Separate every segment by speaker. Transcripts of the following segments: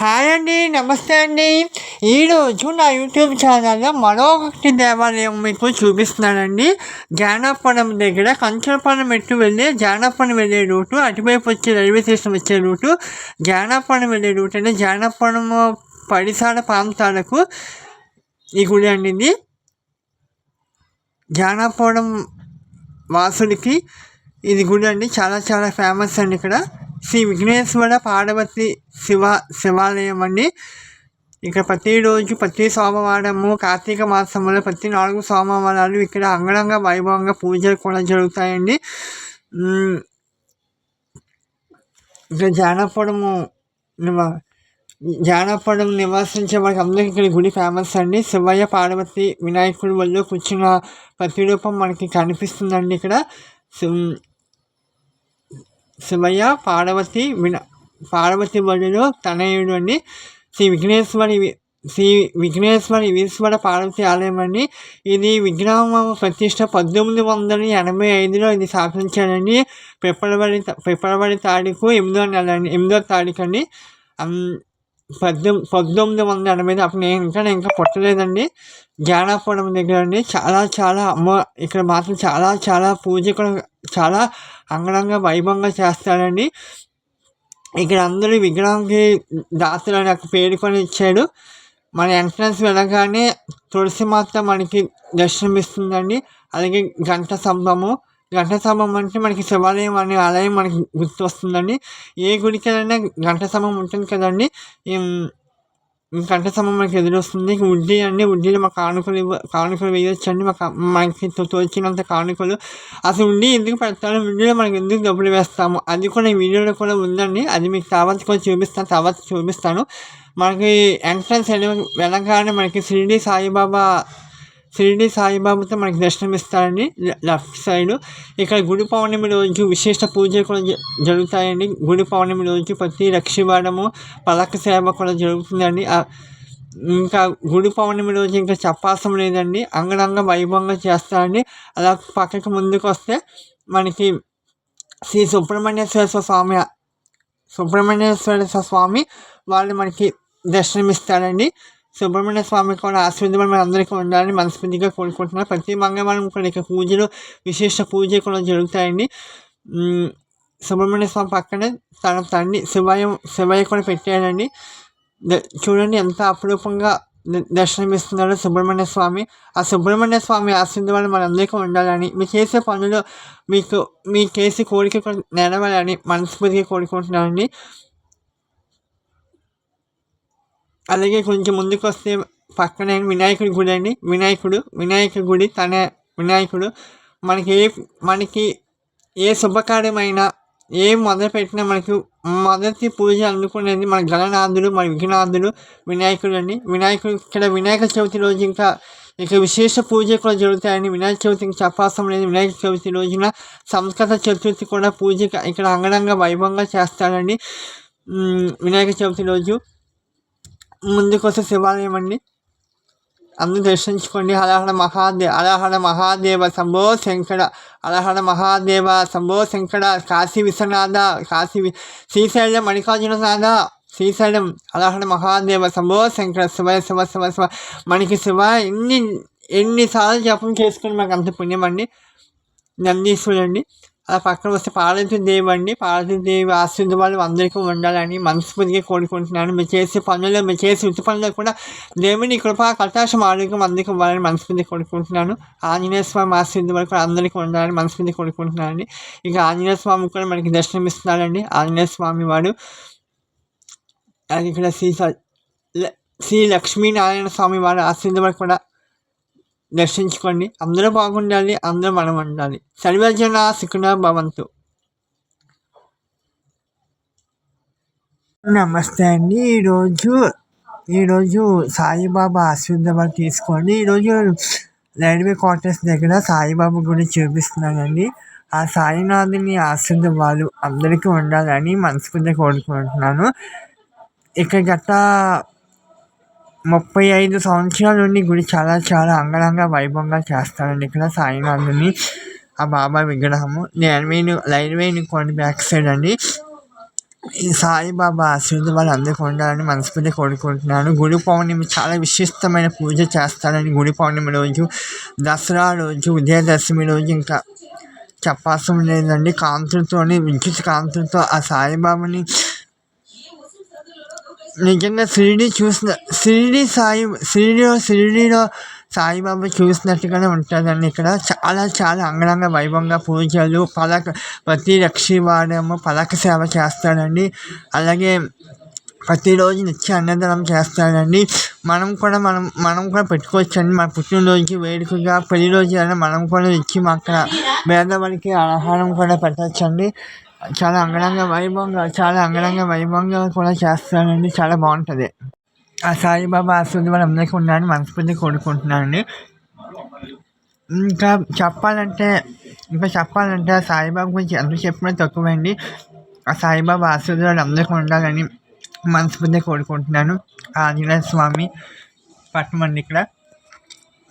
Speaker 1: Hi అండి నమస్తే అండి. ఈరోజు నా యూట్యూబ్ ఛానల్లో మరొకటి దేవాలయం మీకు చూపిస్తున్నానండి. జానపడం దగ్గర కంచరపడం ఎట్టు వెళ్ళి జానపడం వెళ్ళే రూటు అటువైపు వచ్చే రైల్వే స్టేషన్ వచ్చే రూటు జానపడం వెళ్ళే రూట్ అంటే జానపడం పరిసర ప్రాంతాలకు ఈ గుడి అండి ఇది. జానపడం వాసుడికి ఇది గుడి అండి. చాలా చాలా ఫేమస్ అండి ఇక్కడ. శ్రీ విఘ్నేశ్వర పార్వతి శివ శివాలయం అండి ఇక్కడ ప్రతిరోజు ప్రతి సోమవారము కార్తీక మాసంలో ప్రతి నాలుగు సోమవారాలు ఇక్కడ అంగరంగ వైభవంగా పూజలు కూడా జరుగుతాయండి. ఇక్కడ జానపడము జానపడం నివాసించే వాళ్ళకి అందరికీ ఇక్కడ గుడి ఫేమస్ అండి. శివయ్య పార్వతి వినాయకుడి వల్ల కూర్చున్న ప్రతిరూపం మనకి కనిపిస్తుందండి ఇక్కడ. శివయ్య పార్వతి విన పార్వతి బడిలో తనయుడు అండి శ్రీ విఘ్నేశ్వరి శ్రీ విఘ్నేశ్వరి ఈశ్వర పార్వతి ఆలయం అండి ఇది విగ్రహం ప్రతిష్ట పద్దెనిమిది వందల ఎనభై ఐదులో ఇది స్థాపించాడండి ఫిబ్రవరి ఫిబ్రవరి తారీఖు ఎనిమిదో నెల అండి ఎనిమిదో తారీఖు అండి పద్దెనిమిది పంతొమ్మిది వందల ఎనభై అప్పుడు నేను ఇంకా నేను ఇంకా పుట్టలేదండి. జ్ఞానాపురం దగ్గర అండి. చాలా చాలా అమ్మ ఇక్కడ మాత్రం చాలా చాలా పూజ కూడా చాలా అంగరంగ వైభవంగా చేస్తాడండి ఇక్కడ అందరూ విగ్రహంకి దాతలు అని ఒక పేరు కొని ఇచ్చాడు మన ఎంట్రన్స్ వెళ్ళగానే తులసి మాత మనకి దర్శనమిస్తుందండి. అలాగే గంట స్తంభము. గంట స్తంభం అంటే మనకి శివాలయం అనే ఆలయం మనకి గుర్తు వస్తుందండి ఏ గుడికైనా గంట స్తంభం ఉంటుంది కదండి. గంట సమయం మనకి ఎదురొస్తుంది వడ్డీ అండి వడ్డీలు మాకు కానుకలు కానుకలు వేయొచ్చండి మా మనకి తోచినంత కానుకలు అసలు ఉండి ఎందుకు పెడతాను వడ్డీలో మనకి ఎందుకు డబ్బులు వేస్తాము అది కూడా ఈ వీడియోలో కూడా ఉందండి అది మీకు తర్వాత కూడా చూపిస్తాను తర్వాత చూపిస్తాను మనకి ఎంట్రన్స్ వెళ్ళగానే మనకి షిరిడి సాయిబాబా షిరిడి సాయిబాబాతో మనకి దర్శనం ఇస్తారండి లెఫ్ట్ సైడ్ ఇక్కడ గుడి పౌర్ణమి రోజు విశేష పూజలు కూడా జరుగుతాయండి. గుడి పౌర్ణమి రోజు ప్రతి రక్షివాడము పలక సేవ కూడా జరుగుతుందండి. ఇంకా గుడి పౌర్ణమి రోజు ఇంకా చెప్పాల్సిన లేదండి. అంగరంగ వైభవంగా చేస్తారండి. అలా పక్కకి ముందుకు వస్తే మనకి శ్రీ సుబ్రహ్మణ్యేశ్వర స్వామి సుబ్రహ్మణ్యేశ్వర స్వామి వాళ్ళు మనకి దర్శనమిస్తారండి. సుబ్రహ్మణ్య స్వామి కూడా ఆశీర్వదం మన అందరికీ ఉండాలని మనస్ఫూర్తిగా కోరుకుంటున్నాను. ప్రతి మంగళవారం కూడా ఇక పూజలు విశేష పూజ కూడా జరుగుతాయండి. సుబ్రహ్మణ్య స్వామి పక్కనే తన తండ్రి శివాయం శివయ్య కూడా పెట్టాడండి. చూడండి ఎంత అపురూపంగా దర్శనమిస్తున్నాడు సుబ్రహ్మణ్య స్వామి. ఆ సుబ్రహ్మణ్య స్వామి ఆశీర్వాదం మనందరికీ ఉండాలని మీరు చేసే పనులు మీకు మీ చేసే కోరిక నెరవేరాలని మనస్ఫూర్తిగా కోరుకుంటున్నానండి. అలాగే కొంచెం ముందుకు వస్తే పక్కనే వినాయకుడి గుడి అండి. వినాయకుడు వినాయక గుడి తన వినాయకుడు. మనకి ఏ మనకి ఏ శుభకార్యమైనా ఏ మొదలు పెట్టినా మనకి మొదటి పూజ అందుకునేది మన గణనాథుడు మన విఘ్నాథుడు వినాయకుడు అండి. వినాయకుడు ఇక్కడ వినాయక చవితి రోజు ఇంకా ఇక విశేష పూజ కూడా జరుగుతాయండి. వినాయక చవితికి చెప్పాల్సిన లేదు. వినాయక చవితి రోజున సంస్కృత చతుర్థి కూడా పూజ ఇక్కడ అంగరంగ వైభవంగా చేస్తారండి. వినాయక చవితి రోజు. ముందుకొస్తే శివాలయం అండి అందరూ దర్శించుకోండి. హరహర మహాదేవ హరహర మహాదేవ శంభో శంకర హరహర మహాదేవ శంభో శంకర కాశీ విశ్వనాథ కాశీ శ్రీశైలం మణికార్జుననాథ శ్రీశైలం హరహర మహాదేవ శంభో శంకర శివ శివ శివ శివ మనకి శివ ఎన్ని ఎన్నిసార్లు జపం చేసుకుని మాకు అంత పుణ్యం అండి నందీశ్వరుడు అలా పక్కన వస్తే పార్వతీదేవి అండి పార్వతీదేవి ఆశీర్వాదాలు అందరికీ ఉండాలని మనస్ఫూర్తిగా కోరుకుంటున్నాను. మీరు చేసే పనులు మీరు చేసే వృత్తి పనుల్లో కూడా దేవుని కృపా కటాక్షం ఆరోగ్యం అందరికీ ఉండాలని మనస్ఫూర్తిగా కోరుకుంటున్నాను. ఆంజనేయ స్వామి ఆశీర్వాదాలు కూడా అందరికీ ఉండాలని మనస్ఫూర్తిగా కోరుకుంటున్నాను. ఇక ఆంజనేయ స్వామి కూడా మనకి దర్శనమిస్తున్నారండి ఆంజనేయ స్వామి వాడు అది ఇక్కడ శ్రీ శ్రీ లక్ష్మీనారాయణ స్వామి వారి ఆశీర్వాదాలు కూడా దర్శించుకోండి. అందరూ బాగుండాలి అందరూ మనం ఉండాలి సర్వజన సుఖన భవంతు. నమస్తే అండి. ఈరోజు ఈరోజు సాయిబాబా ఆశీర్వాదాలు తీసుకోండి. ఈరోజు రైల్వే క్వార్టర్స్ దగ్గర సాయిబాబా గుడి చూపిస్తున్నానండి. ఆ సాయినాథుని ఆశీర్వాదాలు అందరికీ ఉండాలని మనస్ఫూర్తిగా కోరుకుంటున్నాను. ఇక్కడ గత ముప్పై ఐదు సంవత్సరాల నుండి గుడి చాలా చాలా అంగరంగ వైభవంగా చేస్తారండి. ఇక్కడ సాయినాథుని ఆ బాబా విగ్రహము రైల్వేని రైల్వేని కొన్ని బ్యాక్ సైడ్ అండి. ఈ సాయిబాబా ఆశీర్వాదాలు అందరికీ ఉండాలని మనస్ఫూర్తి కోరుకుంటున్నాను. గుడి పౌర్ణమి చాలా విశిష్టమైన పూజ చేస్తారని గుడి పౌర్ణమి రోజు దసరా రోజు విజయదశమి రోజు ఇంకా చెప్పాల్సిన లేదండి కాంతులతోని విద్యుత్ కాంతులతో ఆ సాయిబాబాని నిజంగా షిరిడి చూసిన షిరిడి సాయి షిరిడిలో షిరిడిలో సాయిబాబా చూసినట్టుగానే ఉంటుందండి ఇక్కడ. చాలా చాలా అంగరంగ వైభవంగా పూజలు పలక ప్రతి రక్షివారము పలక సేవ చేస్తాడండి. అలాగే ప్రతిరోజు నిత్య అన్నదానం చేస్తాడండి. మనం కూడా మనం మనం కూడా పెట్టుకోవచ్చండి. మన పుట్టినరోజుకి వేడుకగా పెళ్ళి రోజు అయినా మనం కూడా ఇచ్చి అక్కడ పేదవారికి ఆహారం కూడా పెట్టచ్చండి చాలా అంగరంగ వైభవంగా చాలా అంగరంగ వైభవంగా కూడా చేస్తానండి. చాలా బాగుంటుంది. ఆ సాయిబాబా ఆశీర్వాదం అందరికీ ఉండాలని మనస్ఫూర్తి కోరుకుంటున్నానండి. ఇంకా చెప్పాలంటే ఇంకా చెప్పాలంటే ఆ సాయిబాబా గురించి ఎంత చెప్పినా తక్కువండి. ఆ సాయిబాబా ఆశీర్వాదాలు అందరికీ ఉండాలని మనస్ఫూర్తిగా కోరుకుంటున్నాను. ఆంజనేయ స్వామి పట్టమండి ఇక్కడ.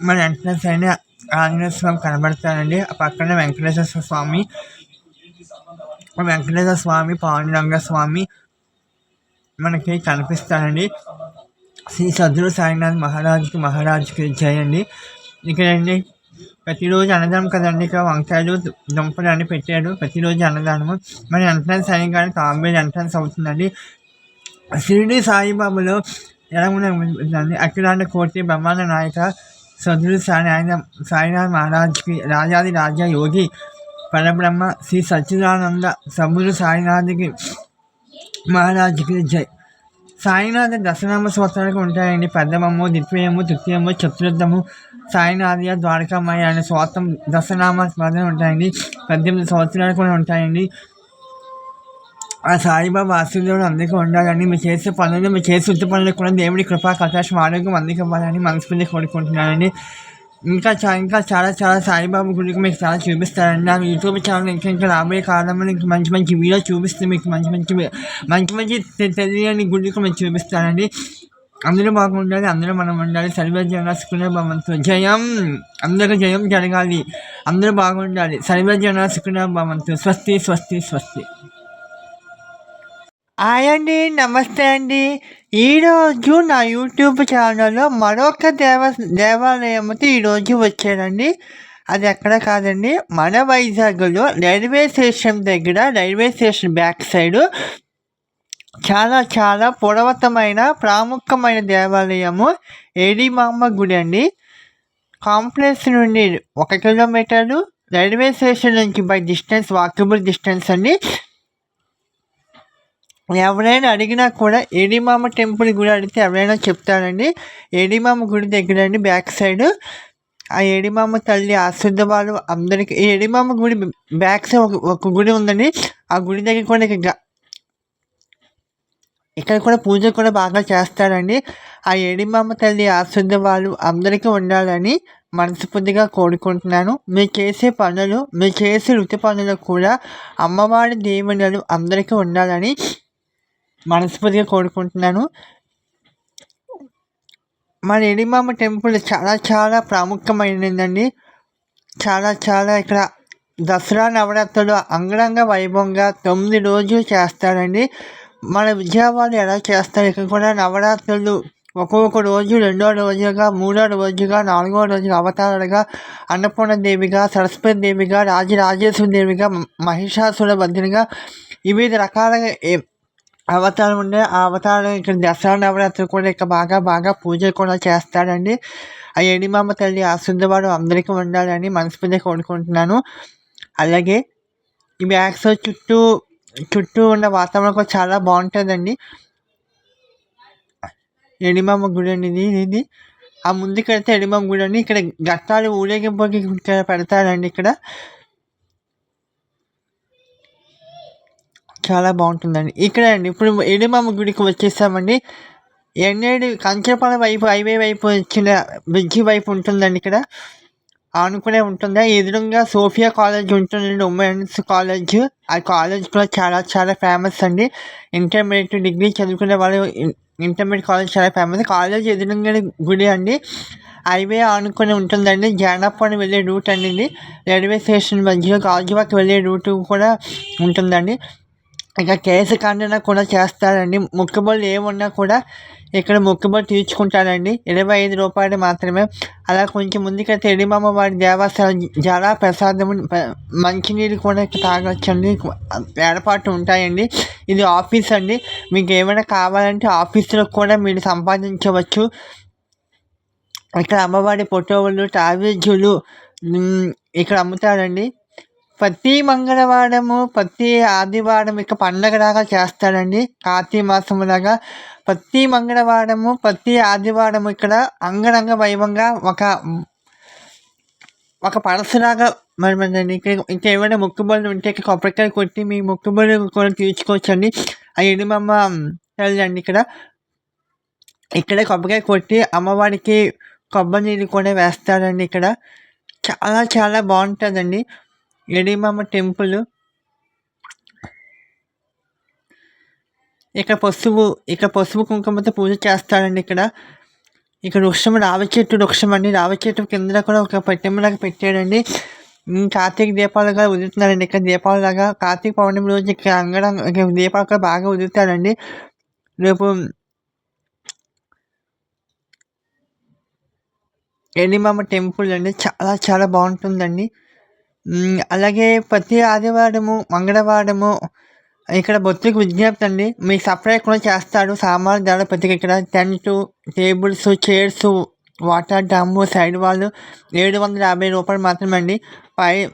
Speaker 1: మన వెంటనే అయిన ఆంజనేయ స్వామి కనబడతానండి ఆ పక్కన వెంకటేశ్వర స్వామి వెంకటేశ్వర స్వామి పాండురంగ స్వామి మనకి కనిపిస్తారండి. శ్రీ సద్గురు సాయినాథ్ మహారాజ్కి మహారాజ్కి ఇచ్చాయండి ఇక్కడండి ప్రతిరోజు అన్నదానం కదండి. ఇక్కడ వంకాయలు దుంపలు అన్ని పెట్టాడు ప్రతిరోజు అన్నదానము. మరి ఎంట్రన్స్ సాయి కాంబేజ్ ఎంట్రన్స్ అవుతుందండి. షిరిడి సాయిబాబులో ఎలా ఉందండి. అఖిలాండ కోటి బ్రహ్మాండ నాయక సద్గురు సాయి సాయినాథ్ మహారాజ్కి రాజాది రాజా యోగి పరబ్రహ్మ శ్రీ సచ్చిదానంద సద్గురు సాయినాథ్కి మహారాజుకి జై. సాయినాథ దశనామ స్తోత్రాలకు ఉంటాయండి. పెద్దమము ద్వితీయము తృతీయము చతుర్థము సాయినాథ ద్వారకామయ్య అనే స్వాతం దశనామ స్మరణ ఉంటాయండి. పద్దెనిమిది సంవత్సరాలు కూడా ఉంటాయండి. ఆ సాయిబాబా ఆశీర్వాదం అందరికీ ఉండాలని మీరు చేసే పనులు మీరు చేసే వృత్తి పనులు కూడా దేవుడి కృపా కటాక్షం ఆరోగ్యం అందరికీ ఇవ్వాలని మనస్ఫూర్తి కోరుకుంటున్నానండి. ఇంకా చా ఇంకా చాలా చాలా సాయిబాబు గుడికి మీకు చాలా చూపిస్తారండి. నా యూట్యూబ్ ఛానల్ ఇంకా ఇంకా రాబోయే కాలంలో ఇంకా మంచి మంచి వీడియో చూపిస్తే మీకు మంచి మంచి మంచి మంచి తెలియని గుడికి మీకు చూపిస్తానండి. అందరూ బాగుండాలి అందరూ మనం ఉండాలి. సర్వ జనసుకునే భవంతు. జయం! అందరూ జయం జరగాలి. అందరూ బాగుండాలి. సర్వ జనసుకునే భవంతు. స్వస్తి స్వస్తి స్వస్తి. హాయ్ అండి నమస్తే అండి. ఈరోజు నా యూట్యూబ్ ఛానల్లో మరొక దేవ దేవాలయంకి ఈరోజు వచ్చానండి. అది ఎక్కడ కాదండి. మన వైజాగ్లో రైల్వే స్టేషన్ దగ్గర రైల్వే స్టేషన్ బ్యాక్ సైడ్ చాలా చాలా పురాతనమైన ప్రాముఖ్యమైన దేవాలయము ఏడిమామ్మ గుడి అండి. కాంప్లెక్స్ నుండి ఒక కిలోమీటరు రైల్వే స్టేషన్ నుంచి బై డిస్టెన్స్ వాకబుల్ డిస్టెన్స్ అండి. ఎవరైనా అడిగినా కూడా ఏడిమామ టెంపుల్ గుడి అడిగితే ఎవరైనా చెప్తారండి. ఏడిమామ గుడి దగ్గర అండి బ్యాక్ సైడ్. ఆ ఏడిమామ తల్లి ఆశీర్వాదాలు అందరికి అందరికీ ఏడిమామ గుడి బ్యాక్ సైడ్ ఒక ఒక గుడి ఉందండి. ఆ గుడి దగ్గర కూడా ఇక ఇక్కడ కూడా పూజ కూడా బాగా చేస్తారండి. ఆ ఏడిమామ తల్లి ఆశీర్వాదాలు అందరికీ ఉండాలని మనస్ఫూర్తిగా కోరుకుంటున్నాను. మీరు చేసే పనులు మీరు చేసే వృత్తి పనులు కూడా అమ్మవారి దేవుళ్ళు అందరికీ ఉండాలని మనస్ఫూర్తిగా కోరుకుంటున్నాను. మన ఎడిమామ టెంపుల్ చాలా చాలా ప్రాముఖ్యమైనదండి. చాలా చాలా ఇక్కడ దసరా నవరాత్రులు అంగరంగ వైభవంగా తొమ్మిది రోజులు చేస్తారండి. మన విజయవాడ ఎలా చేస్తారు? ఇక్కడ కూడా నవరాత్రులు ఒక్కొక్క రోజు రెండో రోజుగా మూడో రోజుగా నాలుగో రోజుగా అవతారాలుగా అన్నపూర్ణ దేవిగా సరస్వతి దేవిగా రాజరాజేశ్వరి దేవిగా మహిషాసుర వదినగా వివిధ రకాలుగా ఏ- అవతారం ఉండే ఆ అవతారం ఇక్కడ దసరా నవరాత్రి కూడా ఇక్కడ బాగా బాగా పూజలు కూడా చేస్తారండి ఆ ఎడిమామ తల్లి ఆశీర్వాడు అందరికీ ఉండాలని మనస్ఫూర్తిగా కోరుకుంటున్నాను. అలాగే ఈ బ్యాగ్స్ చుట్టూ చుట్టూ ఉన్న వాతావరణం కూడా చాలా బాగుంటుందండి. ఎడిమామ గుడి అండి ఇది ఇది ఆ ముందుకెళ్తే ఎడిమామ గుడి అండి. ఇక్కడ గట్టాలు ఊరేగింపుకి పెడతారండి ఇక్కడ. చాలా బాగుంటుందండి. ఇక్కడ అండి ఇప్పుడు ఎడిమామ గుడికి వచ్చేసామండి. ఎన్నేడు కంచరపాలెం వైపు హైవే వైపు వచ్చిన బ్రిడ్జి వైపు ఉంటుందండి ఇక్కడ. ఆనుకునే ఉంటుంది? ఎదురుగా సోఫియా కాలేజ్ ఉంటుందండి ఉమెన్స్ కాలేజ్. ఆ కాలేజ్ కూడా చాలా చాలా ఫేమస్ అండి. ఇంటర్మీడియట్ డిగ్రీ చదువుకునే వాళ్ళు ఇంటర్మీడియట్ కాలేజ్ చాలా ఫేమస్. కాలేజ్ ఎదురుగానే గుడి అండి. హైవే ఆనుకొని ఉంటుందండి. జానపని వెళ్ళే రూట్ అండి రైల్వే స్టేషన్ మధ్యలో గాజువాకి వెళ్ళే రూట్ కూడా ఉంటుందండి. ఇక కేసు ఖండన కూడా చేస్తారండి. మొక్కుబడులు ఏమున్నా కూడా ఇక్కడ మొక్కుబడి తీర్చుకుంటారండి. ఇరవై ఐదు రూపాయలు మాత్రమే. అలా కొంచెం ముందుకైతే ఎడిమమ్మ వారి దేవస్థానం జల ప్రసాదము మంచినీరు కూడా ఇక్కడ తాగొచ్చండి. ఏర్పాటు ఉంటాయండి. ఇది ఆఫీస్ అండి. మీకు ఏమైనా కావాలంటే ఆఫీసులో కూడా మీరు సంపాదించవచ్చు. ఇక్కడ అమ్మవారి ఫోటోలు టావేజులు ఇక్కడ అమ్ముతారండి. ప్రతి మంగళవారము ప్రతి ఆదివారం ఇక పండగలాగా చేస్తాడండి. కార్తీక మాసం లాగా ప్రతి మంగళవారము ప్రతి ఆదివారం ఇక్కడ అంగరంగ వైభవంగా ఒక ఒక పరసలాగా మరి మరి ఇక్కడ ఇంకా ఏమైనా మొక్కుబడులు ఉంటే కొబ్బరికాయ కొట్టి మీ మొక్కుబడులు కూడా తీర్చుకోవచ్చండి. ఆ ఎనిమమ్మ అండి ఇక్కడ. ఇక్కడే కొబ్బరికాయ కొట్టి అమ్మవారికి కొబ్బరి నీళ్ళు కూడా వేస్తారండి ఇక్కడ. చాలా చాలా బాగుంటుందండి. ఎడిమమ్మ టెంపుల్? ఇక్కడ పసుపు ఇక్కడ పసుపు కుంకుమతో పూజ చేస్తారండి ఇక్కడ. ఇక్కడ వృక్షం రావి చెట్టు వృక్షం అండి. రావి చెట్టు కింద కూడా ఒక పట్టెమ్మలాగా పెట్టాడండి. కార్తీక దీపాలుగా ఉదురుతున్నారండి ఇక్కడ దీపాలలాగా కార్తీక పౌర్ణమి రోజు ఇక్కడ అంగడం దీపాలు కూడా బాగా ఉదురుతారండి రేపు ఎడిమమ్మ టెంపుల్ అండి? చాలా చాలా బాగుంటుందండి. అలాగే ప్రతి ఆదివారము మంగళవారము ఇక్కడ భక్తులకు విజ్ఞప్తి అండి. మీకు సప్లై కూడా చేస్తాడు. సామాన్ ధర ప్రతి ఇక్కడ tent tables chairs water drum side వాళ్ళు ఏడు వందల యాభై రూపాయలు మాత్రమే అండి. పై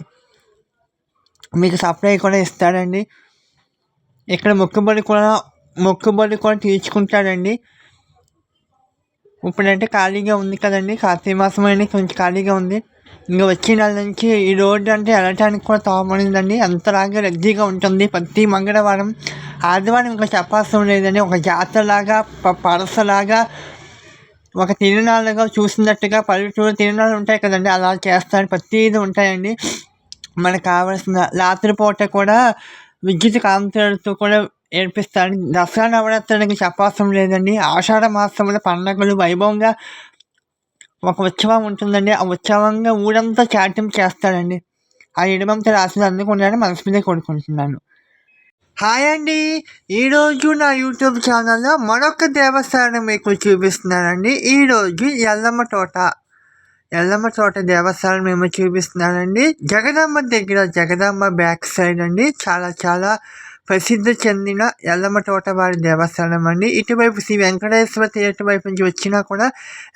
Speaker 1: మీకు సప్లై కూడా ఇస్తాడండి. ఇక్కడ మొక్కుబడి కూడా మొక్కుబడి కూడా తీర్చుకుంటాడండి. ఇప్పుడంటే ఖాళీగా ఉంది కదండి. కార్తీక మాసం అయినా కొంచెం ఖాళీగా ఉంది. ఇంకా వచ్చిన నెల నుంచి ఈ రోడ్డు అంటే వెళ్ళటానికి కూడా తోమనిందండి అంతలాగా రద్దీగా ఉంటుంది. ప్రతి మంగళవారం ఆదివారం ఇంకా చెప్పాల్సిన లేదండి. ఒక జాతరలాగా పరసలాగా ఒక తిరునాళ్ళుగా చూసినట్టుగా పల్లెటూరు తిరునాళ్ళు ఉంటాయి కదండి. అలా చేస్తారు. ప్రతిదీ ఉంటాయండి. మనకు కావాల్సిన రాత్రిపూట కూడా విద్యుత్ కాంతులతో కూడా ఏర్పిస్తారు. దసరా నవరాత్రులకి చెప్పాల్సిన లేదండి. ఆషాఢ మాసంలో పండగలు వైభవంగా ఒక ఉత్సవం ఉంటుందండి. ఆ ఉత్సవంగా ఊరంతా చాటింపు చేస్తాడండి. ఆ ఎడమంత రాసిన అందుకున్నాను మనసు మీద కోరుకుంటున్నాను. హాయ్ అండి. ఈరోజు నా యూట్యూబ్ ఛానల్లో మరొక దేవస్థానం మీకు చూపిస్తున్నానండి. ఈరోజు ఎల్లమ్మ తోట. ఎల్లమ్మ తోట దేవస్థానం మేము చూపిస్తున్నానండి. జగదమ్మ దగ్గర జగదమ్మ బ్యాక్ సైడ్ అండి. చాలా చాలా ప్రసిద్ధి చెందిన ఎల్లమ్మ తోటవారి దేవస్థానం అండి. ఇటువైపు శ్రీ వెంకటేశ్వర థియేటర్ వైపు నుంచి వచ్చినా కూడా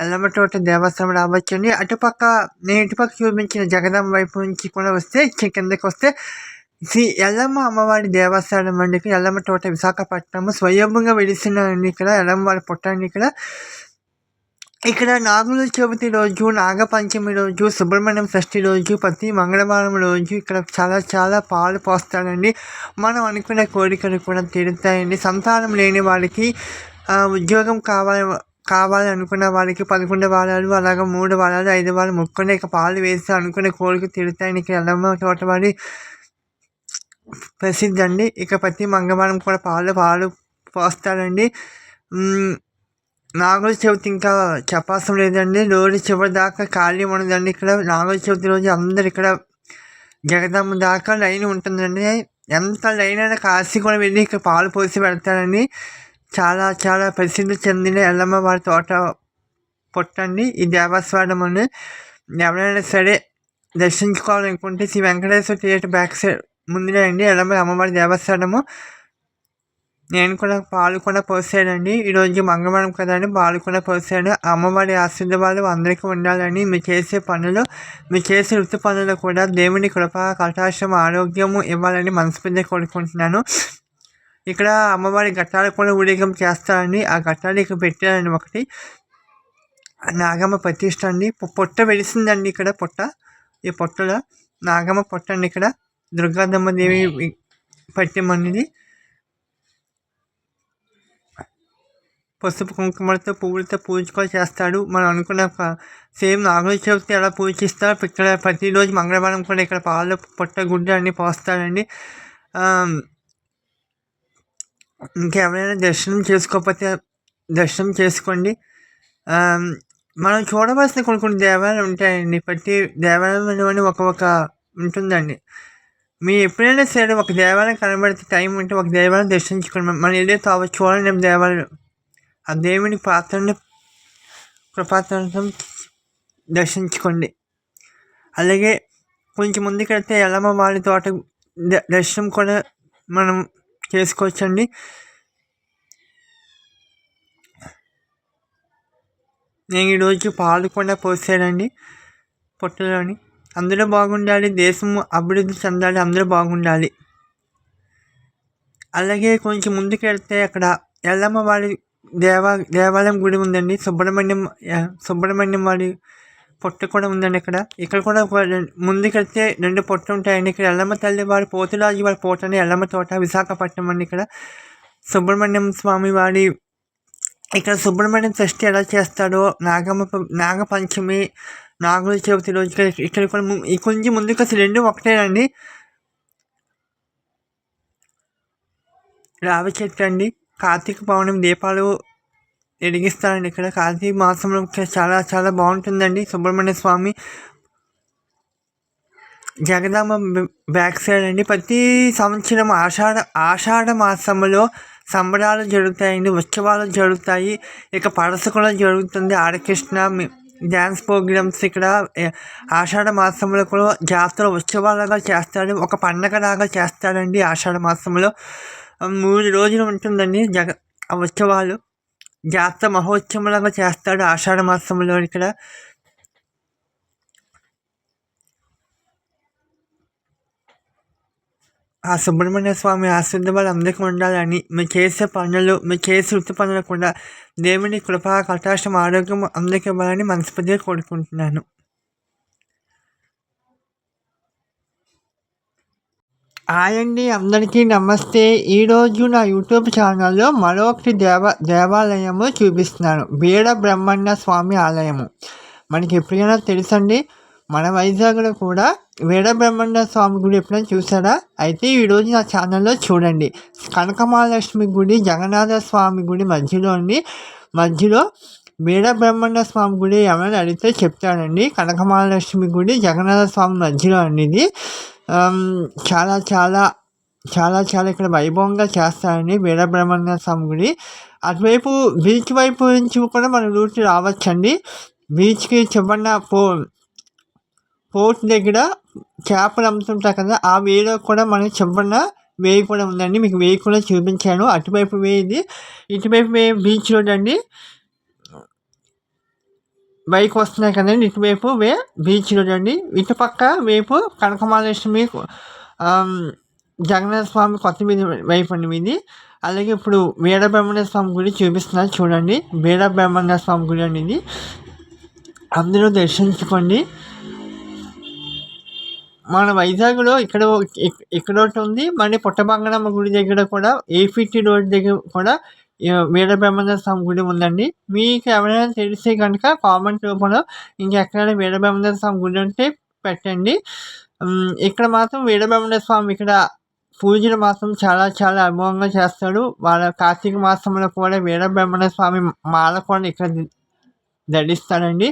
Speaker 1: ఎల్లమ్మ తోట దేవస్థానం రావచ్చండి. అటుపక్క నేను ఇటుపక్క చూపించిన జగదమ్మ వైపు నుంచి కూడా వస్తే కిందకి వస్తే శ్రీ ఎల్లమ్మ అమ్మవారి దేవస్థానం అండి. ఎల్లమ్మ తోట విశాఖపట్నం స్వయంగా వెలిసిన ఇక్కడ ఎల్లమ్మవారి పుట్టండి ఇక్కడ. ఇక్కడ నాగుల చవితి రోజు నాగపంచమి రోజు సుబ్రహ్మణ్యం షష్ఠి రోజు ప్రతి మంగళవారం రోజు ఇక్కడ చాలా చాలా పాలు పోస్తారండి. మనం అనుకున్న కోరికలు కూడా తీరుతాయండి. సంతానం లేని వాళ్ళకి ఉద్యోగం కావాలి కావాలనుకున్న వాళ్ళకి పదకొండు వారాలు అలాగే మూడు వారాలు ఐదు వారాలు ముక్కునే ఇక పాలు వేస్తే అనుకునే కోరిక తీరుతాయని ఇక్కడ ఎల్లమ్మ తోటవారి ప్రసిద్ధి అండి. ఇక ప్రతి మంగళవారం కూడా పాలు పాలు పోస్తారండి. నాగుల చవితి ఇంకా చెప్పాల్సిన లేదండి. రోజు చివరి దాకా ఖాళీ ఉండదండి ఇక్కడ. నాగుల చవితి రోజు అందరు ఇక్కడ జగదమ్మ దాకా లైన్ ఉంటుందండి. ఎంత లైన్ అయినా కాశీ కూడా వెళ్ళి ఇక్కడ పాలు పోసి పెడతారండి. చాలా చాలా ప్రసిద్ధి చెందిన ఎల్లమ్మ వారి తోట పొట్టండి. ఈ దేవస్వాడం అని ఎవరైనా సరే దర్శించుకోవాలనుకుంటే Shri Venkateswara theatre back side ముందునే అండి ఎల్లమ్మ అమ్మవారి దేవస్థానము. నేను కూడా పాలు కూడా పోసానండి. ఈరోజు మంగళవారం కదండి పాలు కూడా పోసాను. అమ్మవారి ఆశీర్వాదం అందరికీ ఉండాలని మీరు చేసే పనులు మీరు చేసే వృత్తి పనులు కూడా దేవుని కృప కటాక్షం ఆరోగ్యము ఇవ్వాలని మనస్ఫూర్తిగా కోరుకుంటున్నాను. ఇక్కడ అమ్మవారి ఘట్టాలు కూడా ఊరేగం చేస్తారండి ఆ ఘట్టాలు ఇక్కడ పెట్టారండి ఒకటి. నాగమ్మ ప్రతిష్ట అండి. పొట్ట వెలిసిందండి ఇక్కడ పొట్ట. ఈ పొట్టలో నాగమ్మ పొట్ట అండి ఇక్కడ. దుర్గాదమ్మ దేవి పట్టిమనేది పసుపు కుంకుమలతో పువ్వులతో పూజ చేస్తాడు. మనం అనుకున్న సేమ్ నాగుల చవితి ఎలా పూజిస్తారు ఇక్కడ ప్రతిరోజు మంగళవారం కూడా ఇక్కడ పాలు పొట్ట గుడ్డ అన్నీ పోస్తాడండి ఇంకెవరైనా దర్శనం చేసుకోకపోతే దర్శనం చేసుకోండి. మనం చూడవలసిన కొన్ని కొన్ని దేవాలయాలు ఉంటాయండి. ప్రతి దేవాలయంలోని ఒక ఒక ఉంటుందండి. మీరు ఎప్పుడైనా సరే ఒక దేవాలయం కనబడితే టైం ఉంటే ఒక దేవాలయం దర్శించుకోండి. మన వెళ్ళే తావచ్చు చూడండి దేవాలయం ఆ దేవుని పాత్రని కృపాత్రం దర్శించుకోండి. అలాగే కొంచెం ముందుకెళ్తే ఎల్లమ్మ వారి తోట ద- దర్శనం కూడా మనం చేసుకోవచ్చండి. నేను ఈరోజు పాలు కూడా పోసానండి పొట్టలోని. అందరూ బాగుండాలి దేశం అభివృద్ధి చెందాలి అందరూ బాగుండాలి. అలాగే కొంచెం ముందుకెళ్తే అక్కడ ఎల్లమ్మ వారి దేవా దేవాలయం గుడి ఉందండి. సుబ్రహ్మణ్యం సుబ్రహ్మణ్యం వారి పొట్టు కూడా ఉందండి ఇక్కడ. ఇక్కడ కూడా ఒక ముందుకెళ్తే రెండు పొట్టు ఉంటాయండి. ఇక్కడ ఎల్లమ్మ తల్లి వారి పోతురాజు వారి పోటని ఎల్లమ్మ తోట విశాఖపట్నం అండి ఇక్కడ. సుబ్రహ్మణ్యం స్వామి వారి ఇక్కడ సుబ్రహ్మణ్యం షష్ఠి ఎలా చేస్తాడో నాగమ్మ నాగపంచమి నాగుల చవితి రోజు ఇక్కడ ఇక్కడ కూడా ఈ కొంచెం ముందుకు అసలు రెండు ఒకటేనండి. రావి చెట్టు అండి. కార్తీక పౌర్ణమి దీపాలు వెలిగిస్తారండి. ఇక్కడ కార్తీక మాసంలో చాలా చాలా బాగుంటుందండి. సుబ్రహ్మణ్య స్వామి జగదాంబ బ్యాక్ సైడ్ అండి. ప్రతి సంవత్సరం ఆషాఢ ఆషాఢ మాసంలో సంబరాలు జరుగుతాయండి. ఉత్సవాలు జరుగుతాయి. ఇక పడస కూడా జరుగుతుంది. ఆడకృష్ణ డ్యాన్స్ ప్రోగ్రామ్స్ ఇక్కడ ఆషాఢ మాసంలో కూడా జాతర ఉత్సవాలుగా చేస్తాడు ఒక పండగలాగా చేస్తాడండి ఆషాఢ మాసంలో. మూడు రోజులు ఉంటుందండి. జగ ఆ ఉత్సవాలు. జాతర మహోత్సవంలాగా చేస్తాడు ఆషాఢ మాసంలో ఇక్కడ. ఆ సుబ్రహ్మణ్య స్వామి ఆశీర్వాదాలు అందరికీ ఉండాలని. మీరు చేసే పనులు మీరు చేసే వృత్తి పనులు కూడా దేవుని కృపా కటాక్షం ఆరోగ్యం అందరికీ ఇవ్వాలని మనస్ఫూర్తిగా కోరుకుంటున్నాను. అండి అందరికీ నమస్తే. ఈరోజు నా యూట్యూబ్ ఛానల్లో మరొకటి దేవ దేవాలయము చూపిస్తున్నాను. బీడ బ్రహ్మణ్య స్వామి ఆలయము. మనకి ఎప్పుడైనా తెలుసండి? మన వైజాగ్లో కూడా వీడ బ్రహ్మణ్య స్వామి గుడి ఎప్పుడైనా చూసారా? అయితే ఈరోజు నా ఛానల్లో చూడండి. కనకమహాలక్ష్మి గుడి జగన్నాథ స్వామి గుడి మధ్యలో అండి. మధ్యలో వీడ బ్రహ్మణ్య స్వామి గుడి ఏమైనా అడిగితే చెప్తాడండి కనకమహాలక్ష్మి గుడి జగన్నాథ స్వామి మధ్యలో అండి ఇది. చాలా చాలా చాలా చాలా ఇక్కడ వైభవంగా చేస్తారండి వీరబ్రహ్మణ్య స్వామి గుడి. అటువైపు బీచ్ వైపు నుంచి కూడా మనం రూట్ రావచ్చండి. బీచ్కి చివరిన పో పోర్ట్ దగ్గర చేపలు అమ్ముతుంటారు కదా ఆ వేలో కూడా మనకి చివరిన వేయి కూడా ఉందండి. మీకు వేయి కూడా చూపించాను. అటువైపు వేయింది. ఇటువైపు వే బీచ్ రోడ్ అండి. బైక్ వస్తున్నాయి కదండి ఇటువైపు వే బీచ్ రోడ్ అండి ఇటుపక్క వైపు కనకమహాలక్ష్మి జగన్నాథ స్వామి కొత్త మీద వైపు అండి మీది అలాగే ఇప్పుడు వీరబ్రహ్మణ్య స్వామి గుడి చూపిస్తున్నారు చూడండి వీరబ్రహ్మణ్య స్వామి గుడి అండి ఇది అందరూ దర్శించుకోండి మన వైజాగ్లో ఇక్కడ ఇక్కడ ఒకటి ఉంది మళ్ళీ పుట్టబంగనమ్మ గుడి దగ్గర కూడా ఏపీటీ రోడ్ దగ్గర కూడా ఈ వీరబ్రహ్మణ్య స్వామి గుడి ఉందండి. మీకు ఎవరైనా తెలిస్తే కనుక కామెంట్ రూపంలో ఇంకెక్కడైనా వీరబ్రహ్మణ్య స్వామి గుడి ఉంటే పెట్టండి. ఇక్కడ మాత్రం వీరబ్రహ్మణ్య స్వామి ఇక్కడ పూజలు మాత్రం చాలా చాలా అనుభవంగా చేస్తాడు. వాళ్ళ కార్తీక మాసంలో కూడా వీరబ్రహ్మణ్య స్వామి మాల కూడా ఇక్కడ ధరిస్తాడండి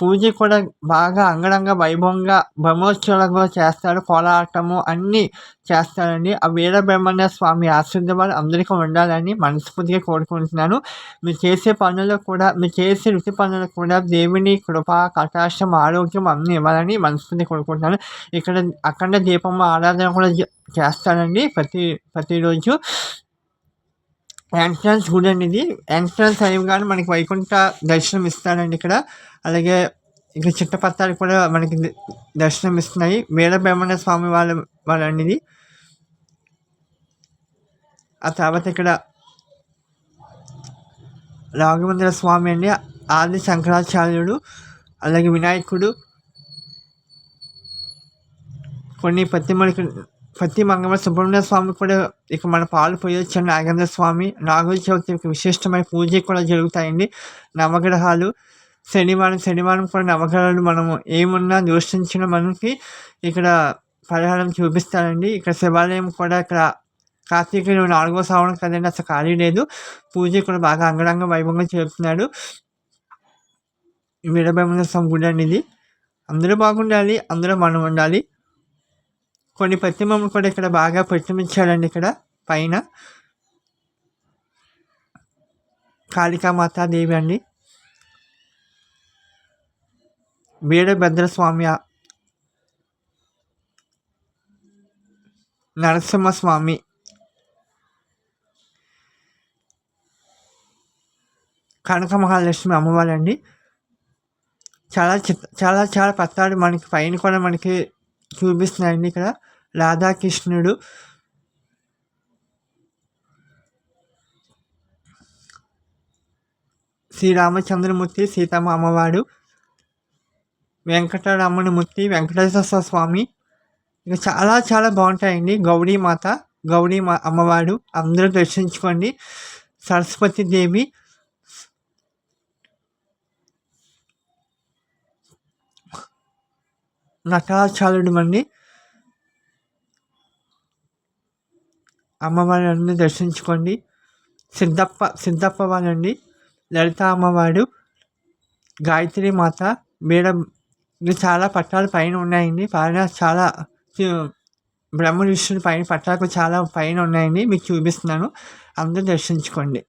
Speaker 1: పూజ కూడా బాగా అంగరంగ వైభవంగా బ్రహ్మోత్సవంగా చేస్తాడు. కోలాటము అన్నీ చేస్తాడండి. ఆ వీర స్వామి ఆశీర్వాదాలు అందరికీ ఉండాలని మనస్ఫూర్తిగా కోరుకుంటున్నాను. మీరు చేసే పనులు కూడా మీరు చేసే రుచి పనులు కూడా దేవుని కృప కటాక్షం ఆరోగ్యం అన్నీ ఇవ్వాలని మనస్ఫూర్తిగా కోరుకుంటున్నాను. ఇక్కడ అఖండ దీపం ఆరాధన కూడా చేస్తాడండి ప్రతి ప్రతిరోజు. ఎంట్రన్స్ చూడండి ఇది ఎంట్రన్స్ అయ్యగానే మనకి వైకుంఠ దర్శనం ఇస్తాడండి ఇక్కడ. అలాగే ఇక్కడ చిట్టపత్రాలు కూడా మనకి ద- దర్శనం ఇస్తున్నాయి. వీరబ్రహ్మణ్య స్వామి వాళ్ళ వాళ్ళండి ఇది ఆ తర్వాత ఇక్కడ రాఘవేంద్ర స్వామి అండి ఆది శంకరాచార్యుడు అలాగే వినాయకుడు. కొన్ని ప్రతిమలకి ప్రతి మంగళవారం సుబ్రహ్మణ్య స్వామి కూడా ఇక మన పాలు పోయొచ్చు నాగేంద్ర స్వామి నాగుల చవితి విశిష్టమైన పూజ కూడా జరుగుతాయండి. నవగ్రహాలు శనివారం శనివారం కూడా నవగ్రహాలు మనము ఏమున్నా దృష్టించిన మనకి ఇక్కడ పరిహారం చూపిస్తారండి. ఇక్కడ శివాలయం కూడా ఇక్కడ కార్తీక నాలుగో శ్రావణం కదండి అసలు ఖాళీ లేదు. పూజ కూడా బాగా అంగరంగ వైభవంగా చేస్తున్నాడు. వీరబ్రహ్మణ్య స్వామి గుడి అండి ఇది. అందరూ బాగుండాలి అందరూ మనం ఉండాలి. కొన్ని ప్రతిమలు కూడా ఇక్కడ బాగా ప్రతిమించాడండి ఇక్కడ పైన. కాళికామాతాదేవి అండి. వీరభద్రస్వామి నరసింహస్వామి. కనక మహాలక్ష్మి అమ్మవారండి. చాలా చిత్ర చాలా చాలా పత్రాలు మనకి పైన కూడా మనకి చూపిస్తున్నాయండి ఇక్కడ. రాధాకృష్ణుడు. శ్రీరామచంద్రమూర్తి సీతమ్మ అమ్మవారు వెంకటరమణమూర్తి వెంకటేశ్వర స్వామి. ఇక చాలా చాలా బాగుంటాయండి. గౌరీ మాత గౌరీ మా అమ్మవారు. అందరూ దర్శించుకోండి. సరస్వతి దేవి. నటాచారుడు మంది అమ్మవారి అన్ని దర్శించుకోండి. సిద్ధప్ప సిద్ధప్ప వారండి లలిత అమ్మవారు గాయత్రి మాత బీడ ఇది చాలా పట్టాలు పైన ఉన్నాయండి. పైన చాలా బ్రహ్మ విష్ణుని పైన పట్టాలకు చాలా పైన ఉన్నాయండి. మీకు చూపిస్తున్నాను. అందరూ దర్శించుకోండి.